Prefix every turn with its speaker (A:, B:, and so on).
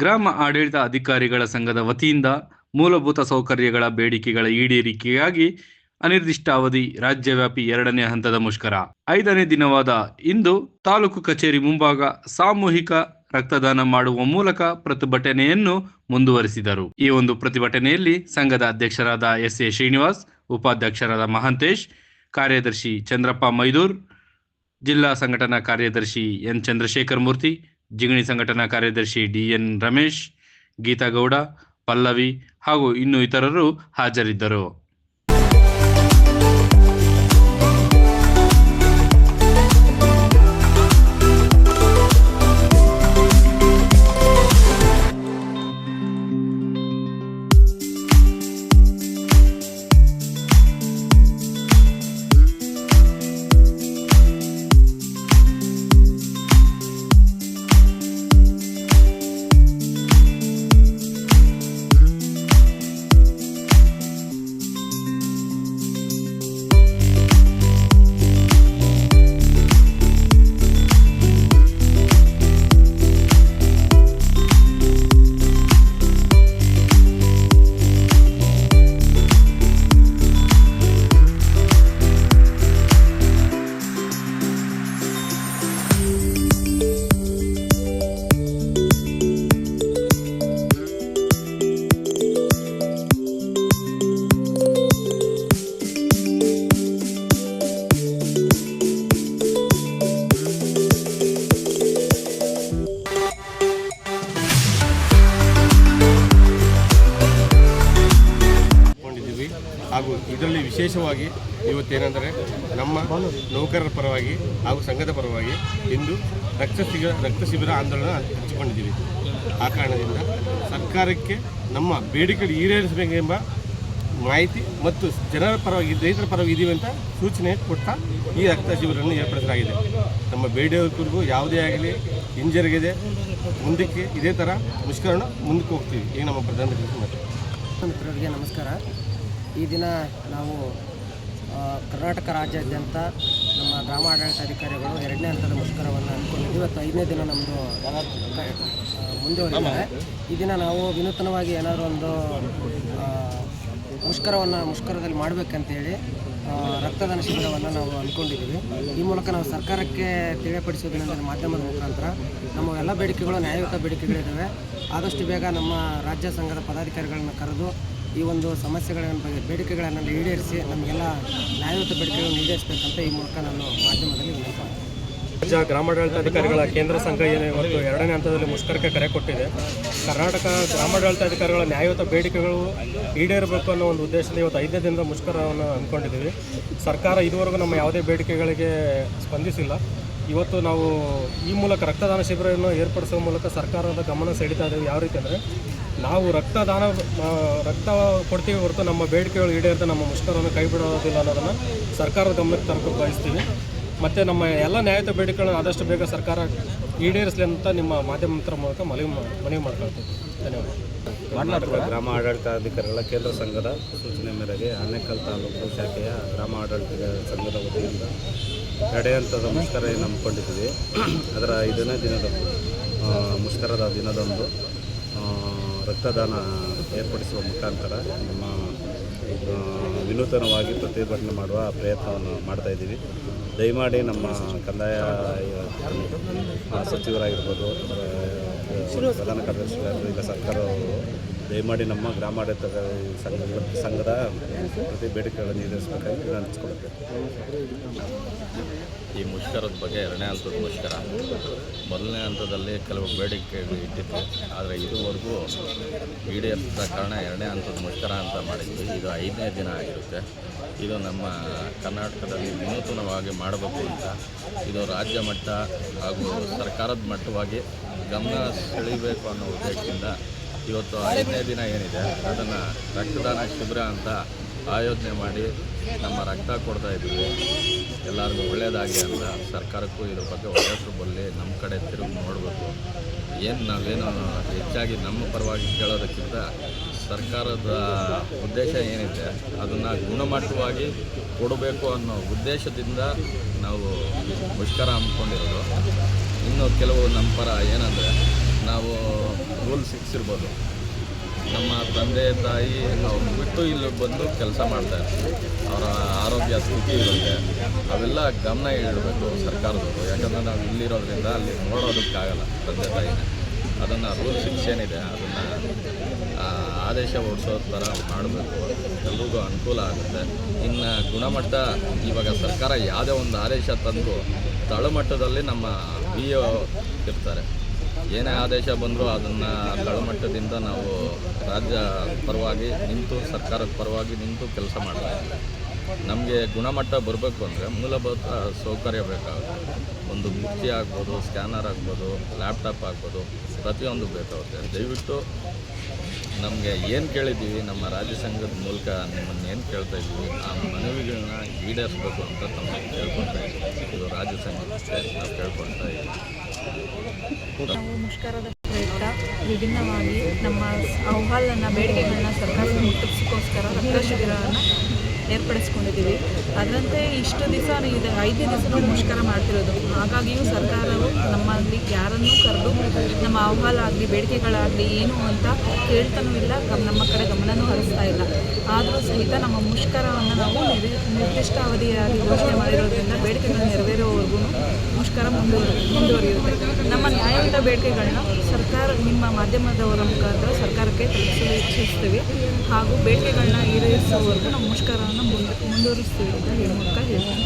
A: ಗ್ರಾಮ ಆಡಳಿತ ಅಧಿಕಾರಿಗಳ ಸಂಘದ ವತಿಯಿಂದ ಮೂಲಭೂತ ಸೌಕರ್ಯಗಳ ಬೇಡಿಕೆಗಳ ಈಡೇರಿಕೆಗಾಗಿ ಅನಿರ್ದಿಷ್ಟಾವಧಿ ರಾಜ್ಯವ್ಯಾಪಿ ಎರಡನೇ ಹಂತದ ಮುಷ್ಕರ. ಐದನೇ ದಿನವಾದ ಇಂದು ತಾಲೂಕು ಕಚೇರಿ ಮುಂಭಾಗ ಸಾಮೂಹಿಕ ರಕ್ತದಾನ ಮಾಡುವ ಮೂಲಕ ಪ್ರತಿಭಟನೆಯನ್ನು ಮುಂದುವರಿಸಿದರು. ಈ ಒಂದು ಪ್ರತಿಭಟನೆಯಲ್ಲಿ ಸಂಘದ ಅಧ್ಯಕ್ಷರಾದ ಎಸ್ ಎ ಶ್ರೀನಿವಾಸ್, ಉಪಾಧ್ಯಕ್ಷರಾದ ಮಹಾಂತೇಶ್, ಕಾರ್ಯದರ್ಶಿ ಚಂದ್ರಪ್ಪ ಮೈದೂರ್, ಜಿಲ್ಲಾ ಸಂಘಟನಾ ಕಾರ್ಯದರ್ಶಿ ಎನ್ ಚಂದ್ರಶೇಖರ್ ಮೂರ್ತಿ ಜಿಗಣಿ ಸಂಘಟನಾ ಕಾರ್ಯದರ್ಶಿ ಡಿಎನ್ ರಮೇಶ್ ಗೀತಾ ಗೌಡ ಪಲ್ಲವಿ ಹಾಗೂ ಇನ್ನು ಇತರರು ಹಾಜರಿದ್ದರು.
B: ವಿಶೇಷವಾಗಿ ಇವತ್ತೇನೆಂದರೆ ನಮ್ಮ ನೌಕರರ ಪರವಾಗಿ ಹಾಗೂ ಸಂಘದ ಪರವಾಗಿ ಇಂದು ರಕ್ತ ಶಿಬಿರ ರಕ್ತ ಶಿಬಿರ ಆಂದೋಲನ ಹಚ್ಚಿಕೊಂಡಿದ್ದೀವಿ ಆ ಕಾರಣದಿಂದ ಸರ್ಕಾರಕ್ಕೆ ನಮ್ಮ ಬೇಡಿಕೆಗಳು ಈಡೇರಿಸಬೇಕೆಂಬ ಮಾಹಿತಿ ಮತ್ತು ಜನರ ಪರವಾಗಿ, ರೈತರ ಪರವಾಗಿ ಇದೀವಿ ಅಂತ ಸೂಚನೆ ಕೊಟ್ಟ ಈ ರಕ್ತ ಶಿಬಿರವನ್ನು ಏರ್ಪಡಿಸಲಾಗಿದೆ. ನಮ್ಮ ಬೇಡಿಕೆಗಳಿಗೂ ಯಾವುದೇ ಆಗಲಿ ಹಿಂಜರಿಗಿದೆ ಮುಂದಕ್ಕೆ ಇದೇ ಥರ ಮುಷ್ಕರಣ ಮುಂದಕ್ಕೆ ಹೋಗ್ತೀವಿ. ಈಗ ನಮ್ಮ ಪ್ರಧಾನ
C: ಮಿತ್ರರಿಗೆ ನಮಸ್ಕಾರ. ಈ ದಿನ ನಾವು ಕರ್ನಾಟಕ ರಾಜ್ಯಾದ್ಯಂತ ನಮ್ಮ ಗ್ರಾಮ ಆಡಳಿತಾಧಿಕಾರಿಗಳು ಎರಡನೇ ಹಂತದ ಮುಷ್ಕರವನ್ನು ಅಂದ್ಕೊಂಡಿದ್ದೀವಿ ಇವತ್ತು ಐದನೇ ದಿನ ನಮ್ಮದು ಮುಂದುವರಿದಿದೆ. ಈ ದಿನ ನಾವು ವಿನೂತನವಾಗಿ ಏನಾದರೂ ಒಂದು ಮುಷ್ಕರವನ್ನು ಮುಷ್ಕರದಲ್ಲಿ ಮಾಡಬೇಕಂತೇಳಿ ರಕ್ತದಾನ ಶಿಬಿರವನ್ನು ನಾವು ಅಂದ್ಕೊಂಡಿದ್ದೀವಿ ಈ ಮೂಲಕ ನಾವು ಸರ್ಕಾರಕ್ಕೆ ತಿಳಿಯಪಡಿಸೋದೇನೆಂದರೆ ಮಾಧ್ಯಮದ ಮುಖಾಂತರ ನಮ್ಮ ಎಲ್ಲ ಬೇಡಿಕೆಗಳು, ನ್ಯಾಯಯುತ ಬೇಡಿಕೆಗಳಿದ್ದಾವೆ. ಆದಷ್ಟು ಬೇಗ ನಮ್ಮ ರಾಜ್ಯ ಸಂಘದ ಪದಾಧಿಕಾರಿಗಳನ್ನು ಕರೆದು ಈ ಒಂದು ಸಮಸ್ಯೆಗಳ ಬಗ್ಗೆ ಬೇಡಿಕೆಗಳನ್ನು ಈಡೇರಿಸಿ ನಮಗೆಲ್ಲ ನ್ಯಾಯಯುತ ಬೇಡಿಕೆಗಳನ್ನು ಈಡೇರಿಸಬೇಕಂತ ಈ ಮೂಲಕ ನಾನು ಮಾಧ್ಯಮದಲ್ಲಿ ವಿನಂತಿ
D: ಗ್ರಾಮಾಡಳಿತ ಅಧಿಕಾರಿಗಳ ಕೇಂದ್ರ ಸಂಘ ಏನು ಇವತ್ತು ಎರಡನೇ ಹಂತದಲ್ಲಿ ಮುಷ್ಕರಕ್ಕೆ ಕರೆ ಕೊಟ್ಟಿದೆ. ಕರ್ನಾಟಕ ಗ್ರಾಮಾಡಳಿತಾಧಿಕಾರಿಗಳ ನ್ಯಾಯಯುತ ಬೇಡಿಕೆಗಳು ಈಡೇರಬೇಕು ಅನ್ನೋ ಒಂದು ಉದ್ದೇಶದಿಂದ ಇವತ್ತು ಐದನೇ ದಿನದ ಮುಷ್ಕರವನ್ನು ಅಂದ್ಕೊಂಡಿದ್ದೀವಿ. ಸರ್ಕಾರ ಇದುವರೆಗೂ ನಮ್ಮ ಯಾವುದೇ ಬೇಡಿಕೆಗಳಿಗೆ ಸ್ಪಂದಿಸಿಲ್ಲ. ಇವತ್ತು ನಾವು ಈ ಮೂಲಕ ರಕ್ತದಾನ ಶಿಬಿರವನ್ನು ಏರ್ಪಡಿಸುವ ಮೂಲಕ ಸರ್ಕಾರದ ಗಮನ ಸೆಳೀತಾ ಇದ್ದೇವೆ ಯಾವ ರೀತಿ ಅಂದರೆ ನಾವು ರಕ್ತದಾನ ರಕ್ತ ಕೊಡ್ತೀವಿ ಹೊರತು ನಮ್ಮ ಬೇಡಿಕೆಗಳು ಈಡೇರಿದ ನಮ್ಮ ಮುಷ್ಕರವನ್ನು ಕೈ ಬಿಡೋದಿಲ್ಲ ಅನ್ನೋದನ್ನು ಸರ್ಕಾರದ ಗಮನಕ್ಕೆ ತರಬೇಕು ಬಯಸ್ತೀವಿ. ಮತ್ತು ನಮ್ಮ ಎಲ್ಲ ನ್ಯಾಯಯುತ ಬೇಡಿಕೆಗಳನ್ನು ಆದಷ್ಟು ಬೇಗ ಸರ್ಕಾರ ಈಡೇರಿಸಲಿ ಅಂತ ನಿಮ್ಮ ಮಾಧ್ಯಮ ಮಿತ್ರ ಮೂಲಕ ಮನವಿ ಮನವಿ ಮಾಡ್ಕೊಳ್ತೀವಿ. ಧನ್ಯವಾದ.
E: ಗ್ರಾಮ ಆಡಳಿತಾಧಿಕಾರಿಗಳ ಕೇಂದ್ರ ಸಂಘದ ಸೂಚನೆ ಮೇರೆಗೆ ಆನೇಕಲ್ ತಾಲೂಕು ಶಾಖೆಯ ಗ್ರಾಮ ಆಡಳಿತ ಸಂಘದ ವತಿಯಿಂದ ನಡೆಯುವಂಥದ್ದು ಮುಷ್ಕರ ಹಮ್ಮಿಕೊಂಡಿದ್ದೀವಿ. ಅದರ ಐದನೇ ದಿನದ ಮುಷ್ಕರದ ದಿನದಂದು ರಕ್ತದಾನ ಏರ್ಪಡಿಸುವ ಮುಖಾಂತರ ನಮ್ಮ ವಿನೂತನವಾಗಿ ಪ್ರತಿಭಟನೆ ಮಾಡುವ ಪ್ರಯತ್ನವನ್ನು ಮಾಡ್ತಾ ಇದ್ದೀವಿ. ದಯಮಾಡಿ ನಮ್ಮ ಕಂದಾಯ ಸಚಿವರಾಗಿರ್ಬೋದು ಪ್ರಧಾನ ಕಾರ್ಯದರ್ಶಿಗಳಾಗಿರ್ಬೋದು ಈಗ ಸರ್ಕಾರವು ದಯಮಾಡಿ ನಮ್ಮ ಗ್ರಾಮಾಡಳಿತ ಸಂಘ ಸಂಘದ ಪ್ರತಿ ಬೇಡಿಕೆಗಳನ್ನು ಈಡೇರಿಸಬೇಕಾಗಿ ವಿನಂತಿಸಿಕೊಳ್ಳುತ್ತೇವೆ
F: ಈ ಮುಷ್ಕರದ ಬಗ್ಗೆ ಎರಡನೇ ಹಂತದ ಮುಷ್ಕರ. ಮೊದಲನೇ ಹಂತದಲ್ಲಿ ಕೆಲವು ಬೇಡಿಕೆಗಳು ಇಟ್ಟಿತ್ತು ಆದರೆ ಇದುವರೆಗೂ ಈಡೇರಿಸಿದ ಕಾರಣ ಎರಡನೇ ಹಂತದ ಮುಷ್ಕರ ಅಂತ ಮಾಡಿದ್ವಿ. ಇದು ಐದನೇ ದಿನ ಆಗಿರುತ್ತೆ. ಇದು ನಮ್ಮ ಕರ್ನಾಟಕದಲ್ಲಿ ವಿನೂತನವಾಗಿ ಮಾಡಬೇಕು ಅಂತ ಇದು ರಾಜ್ಯ ಮಟ್ಟ ಹಾಗೂ ಸರ್ಕಾರದ ಮಟ್ಟವಾಗಿ ಗಮನ ಸೆಳೀಬೇಕು ಅನ್ನೋ ಉದ್ದೇಶದಿಂದ ಇವತ್ತು ಐದನೇ ದಿನ ಏನಿದೆ, ಅದನ್ನು ರಕ್ತದಾನ ಶಿಬಿರ ಅಂತ ಆಯೋಜನೆ ಮಾಡಿ ನಮ್ಮ ರಕ್ತ ಕೊಡ್ತಾ ಇದ್ದೀವಿ. ಎಲ್ಲರಿಗೂ ಒಳ್ಳೆಯದಾಗಲಿ ಅಂತ ಸರ್ಕಾರಕ್ಕೂ ಇದ್ರ ಬಗ್ಗೆ ಒಳ್ಳೆಸರು ಬರಲಿ ನಮ್ಮ ಕಡೆ ತಿರುಗಿ ನೋಡಬೇಕು. ಏನು ನಾವೇನು ಹೆಚ್ಚಾಗಿ ನಮ್ಮ ಪರವಾಗಿ ಕೇಳೋದಕ್ಕಿಂತ ಸರ್ಕಾರದ ಉದ್ದೇಶ ಏನಿದೆ, ಅದನ್ನು ಗುಣಮಟ್ಟವಾಗಿ ಕೊಡಬೇಕು ಅನ್ನೋ ಉದ್ದೇಶದಿಂದ ನಾವು ಮುಷ್ಕರ ಹಮ್ಮಿಕೊಂಡಿರೋದು. ಇನ್ನು ಕೆಲವು ನಮ್ಮ ಪರ ಏನಂದರೆ, ನಾವು ರೂಲ್ ಸಿಕ್ಸ್ ಇರ್ಬೋದು. ನಮ್ಮ ತಂದೆ, ತಾಯಿ ನಾವು ಬಿಟ್ಟು ಇಲ್ಲಿ ಬಂದು ಕೆಲಸ ಮಾಡ್ತಾರೆ ಅವರ ಆರೋಗ್ಯ ಸ್ಥಿತಿ ಇರುತ್ತೆ. ಅವೆಲ್ಲ ಗಮನ ಇಡಬೇಕು ಸರ್ಕಾರದವರು. ಯಾಕಂದರೆ ನಾವು ಇಲ್ಲಿರೋದ್ರಿಂದ ಅಲ್ಲಿ ನೋಡೋದಕ್ಕಾಗಲ್ಲ ತಂದೆ, ತಾಯಿನ. ಅದನ್ನು ರೂಲ್ ಸಿಕ್ಸ್ ಏನಿದೆ, ಅದನ್ನು ಆದೇಶ ಹೊಡ್ಸೋ ಥರ ಮಾಡಬೇಕು. ಎಲ್ರಿಗೂ ಅನುಕೂಲ ಆಗುತ್ತೆ. ಇನ್ನು ಗುಣಮಟ್ಟ ಇವಾಗ ಸರ್ಕಾರ ಯಾವುದೇ ಒಂದು ಆದೇಶ ತಂದು ತಳಮಟ್ಟದಲ್ಲಿ ನಮ್ಮ ಬಿ ಒ ಇರ್ತಾರೆ. ಏನೇ ಆದೇಶ ಬಂದರೂ ಅದನ್ನು ತಳಮಟ್ಟದಿಂದ ನಾವು ರಾಜ್ಯ ಪರವಾಗಿ ನಿಂತು, ಸರ್ಕಾರದ ಪರವಾಗಿ ನಿಂತು ಕೆಲಸ ಮಾಡ್ತಾ ನಮಗೆ ಗುಣಮಟ್ಟ ಬರಬೇಕು ಅಂದರೆ ಮೂಲಭೂತ ಸೌಕರ್ಯ ಬೇಕಾಗುತ್ತೆ. ಒಂದು ಮುಚ್ಚಿ ಆಗ್ಬೋದು ಸ್ಕ್ಯಾನರ್ ಆಗ್ಬೋದು ಲ್ಯಾಪ್ಟಾಪ್ ಆಗ್ಬೋದು ಪ್ರತಿಯೊಂದು ಬೇಕಾಗುತ್ತೆ. ದಯವಿಟ್ಟು ನಮಗೆ ಏನು ಕೇಳಿದ್ದೀವಿ, ನಮ್ಮ ರಾಜ್ಯ ಸಂಘದ ಮೂಲಕ ನಿಮ್ಮನ್ನು ಏನು ಕೇಳ್ತಾ ಇದ್ದೀವಿ, ಆ ಮನವಿಗಳನ್ನ ಈಡೇರಿಸ್ಬೇಕು ಅಂತ ತಮ್ಮ ಕೇಳ್ಕೊಳ್ತಾ ಇದ್ದೀವಿ. ಇದು ರಾಜ್ಯ ಸಂಘಕ್ಕೆ ನಾವು ಕೇಳ್ಕೊಳ್ತಾ ಇದ್ದೀವಿ.
G: ನಾವು ಮುಷ್ಕರದ ಪ್ರಯುಕ್ತ, ವಿಭಿನ್ನವಾಗಿ ನಮ್ಮ ಅಹವಾಲನ್ನು ಬೇಡಿಕೆಗಳನ್ನ ಸರ್ಕಾರದ ಮುಟ್ಟಿಸೋಕ್ಕೋಸ್ಕರ ರಕ್ತ ಶಿಬಿರವನ್ನು ಏರ್ಪಡಿಸ್ಕೊಂಡಿದ್ದೀವಿ. ಅದರಂತೆ ಇಷ್ಟು ದಿವಸ ಇದೆ ಐದು ದಿವಸ ಮುಷ್ಕರ ಮಾಡ್ತಿರೋದು. ಹಾಗಾಗಿಯೂ ಸರ್ಕಾರವು ನಮ್ಮಲ್ಲಿ ಯಾರನ್ನೂ ಕರೆದು ನಮ್ಮ ಅಹವಾಲ ಆಗಲಿ ಬೇಡಿಕೆಗಳಾಗಲಿ ಏನು ಅಂತ ಕೇಳ್ತಾನೂ ಇಲ್ಲ ನಮ್ಮ ಕಡೆ ಗಮನನೂ ಹರಿಸ್ತಾ ಇಲ್ಲ. ಆದರೂ ಸಹಿತ ನಮ್ಮ ಮುಷ್ಕರವನ್ನು ನಾವು ನಿರ್ದಿಷ್ಟ ಅವಧಿಯಾಗಿ ಘೋಷಣೆ ಮಾಡಿರೋದ್ರಿಂದ ಬೇಡಿಕೆಗಳು ನೆರವೇರುವವರೆಗೂ ಮುಷ್ಕರ ಮುಂದುವರಿ, ಮುಂದುವರಿಯುತ್ತೆ. ನಮ್ಮ ನ್ಯಾಯಯುತ ಬೇಡಿಕೆಗಳನ್ನ ಸರ್ಕಾರ ನಿಮ್ಮ ಮಾಧ್ಯಮದವರ ಮುಖಾಂತರ ಸರ್ಕಾರಕ್ಕೆ ತಿಳಿಸಲು ಇಚ್ಛಿಸ್ತೀವಿ ಹಾಗೂ ಬೇಡಿಕೆಗಳನ್ನ ಈಡೇರಿಸುವವರೆಗೂ ನಮ್ಮ ಮುಷ್ಕರವನ್ನು ಮುಂದೆ ಮುಂದುವರಿಸ್ತೀವಿ ಅಂತ ಈ ಮೂಲಕ ಹೇಳ್ತೀನಿ.